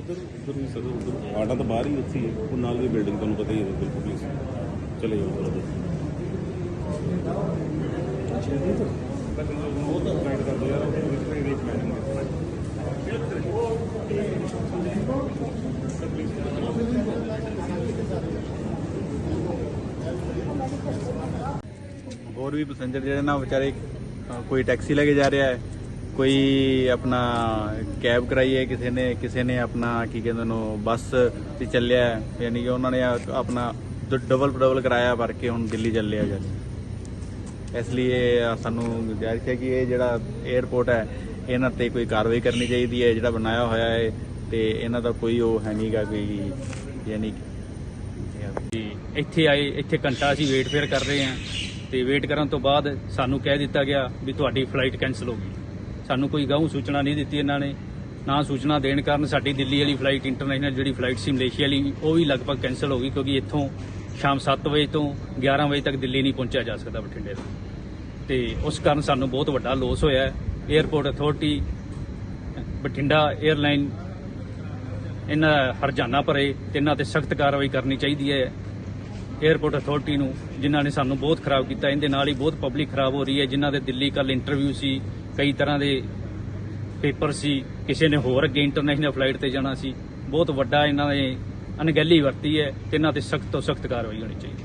ਉਧਰ ਉਧਰ ਵੀ ਸਰ, ਉਧਰ ਆਟਾ ਤਾਂ ਬਾਹਰ ਹੀ ਉੱਥੇ ਹੀ ਹੈ। ਉਹ ਨਾਲ ਦੀ ਬਿਲਡਿੰਗ ਤੁਹਾਨੂੰ ਪਤਾ ਹੀ ਹੈ, ਬਿਲਕੁਲ ਪਲੀਜ਼ ਚਲੇ ਜਾਓ ਉਧਰ ਉਹ ਤਾਂ ਗਾਈਡ ਕਰ ਦੋ ਉਹ ਰਿਸਪੈਕਟ ਦੇਖ ਲੈਣਗੇ ਹੋਰ ਵੀ ਪੈਸੇਂਜਰ ਜਿਹੜੇ ਨਾ ਵਿਚਾਰੇ ਕੋਈ ਟੈਕਸੀ ਲੈ ਕੇ ਜਾ ਰਿਹਾ ਹੈ ਕੋਈ ਆਪਣਾ ਕੈਬ ਕਰਾਈ ਹੈ, ਕਿਸੇ ਨੇ ਕਿਸੇ ਨੇ ਆਪਣਾ ਕੀ ਕਹਿੰਦੇ ਨੂੰ ਬੱਸ ਤੇ ਚੱਲਿਆ ਯਾਨੀ ਕਿ ਉਹਨਾਂ ਨੇ ਆ- ਆਪਣਾ ਡਬਲ ਡਬਲ ਕਰਾਇਆ ਭਰ ਕੇ ਹੁਣ ਦਿੱਲੀ ਚੱਲਿਆ ਜਾ ਇਸ ਲਈ ਸਾਨੂੰ ਗੁਜ਼ਾਰਿਸ਼ ਹੈ ਕਿ ਇਹ ਜਿਹੜਾ 에어ਪੋਰਟ ਹੈ, ਇਹਨਾਂ ਤੇ ਕੋਈ ਕਾਰਵਾਈ ਕਰਨੀ ਚਾਹੀਦੀ ਹੈ, ਜਿਹੜਾ ਬਣਾਇਆ ਹੋਇਆ ਹੈ, ਤੇ ਇਹਨਾਂ ਦਾ ਕੋਈ ਉਹ ਹੈ ਨਹੀਂਗਾ ਕੋਈ ਯਾਨੀ ਇੱਥੇ ਆਏ, ਇੱਥੇ ਘੰਟਾ ਅਸੀਂ ਵੇਟ ਫੇਰ ਕਰ ਰਹੇ ਹਾਂ, ਤੇ ਵੇਟ ਕਰਨ ਤੋਂ ਬਾਅਦ ਸਾਨੂੰ ਕਹਿ ਦਿੱਤਾ ਗਿਆ ਵੀ ਤੁਹਾਡੀ ਫਲਾਈਟ ਕੈਨਸਲ ਹੋ ਗਈ। ਸਾਨੂੰ ਕੋਈ ਗਾਉਂ ਸੂਚਨਾ ਨਹੀਂ ਦਿੱਤੀ ਇਹਨਾਂ ਨੇ, ਨਾ ਸੂਚਨਾ ਦੇਣ ਕਾਰਨ ਸਾਡੀ ਦਿੱਲੀ ਵਾਲੀ ਫਲਾਈਟ ਇੰਟਰਨੈਸ਼ਨਲ ਜਿਹੜੀ ਫਲਾਈਟ ਸੀ ਮਲੇਸ਼ੀਆ ਵਾਲੀ, ਉਹ ਵੀ ਲਗਭਗ ਕੈਨਸਲ ਹੋ ਗਈ ਕਿਉਂਕਿ ਇੱਥੋਂ ਸ਼ਾਮ 7 ਵਜੇ ਤੋਂ 11 ਵਜੇ ਤੱਕ ਦਿੱਲੀ ਨਹੀਂ ਪਹੁੰਚਿਆ ਜਾ ਸਕਦਾ ਬਠਿੰਡੇ ਦਾ ਤੇ ਉਸ ਕਾਰਨ ਸਾਨੂੰ ਬਹੁਤ ਵੱਡਾ ਲੋਸ ਹੋਇਆ। ਹੈ 에어ਪੋਰਟ ਅਥਾਰਟੀ ਬਠਿੰਡਾ 에ਅਰਲਾਈਨ ਇਹਨਾਂ ਹਰਜਾਨਾ ਭਰੇ ਤੇ ਇਹਨਾਂ ਤੇ ਸਖਤ ਕਾਰਵਾਈ ਕਰਨੀ ਚਾਹੀਦੀ ਹੈ। 에ਅਰਪੋਰਟ ਅਥਾਰਟੀ ਨੂੰ, ਜਿਨ੍ਹਾਂ ਨੇ ਸਾਨੂੰ ਬਹੁਤ ਖਰਾਬ ਕੀਤਾ, ਇਹਦੇ ਨਾਲ ਹੀ ਬਹੁਤ ਪਬਲਿਕ ਖਰਾਬ ਹੋ ਰਹੀ ਹੈ। ਜਿਨ੍ਹਾਂ ਦੇ ਦਿੱਲੀ ਕੱਲ ਇੰਟਰਵਿਊ ਸੀ ਕਈ ਤਰ੍ਹਾਂ ਦੇ ਪੇਪਰ ਸੀ, ਕਿਸੇ ਨੇ ਹੋਰ ਅੱਗੇ ਇੰਟਰਨੈਸ਼ਨਲ ਫਲਾਈਟ ਤੇ ਜਾਣਾ ਸੀ। ਬਹੁਤ ਵੱਡਾ ਇਹਨਾਂ ਨੇ ਅਣਗਹਿਲੀ ਵਰਤੀ ਹੈ ਤੇ ਇਹਨਾਂ ਤੇ ਸਖਤ ਤੋਂ ਸਖਤ ਕਾਰਵਾਈ ਹੋਣੀ ਚਾਹੀਦੀ।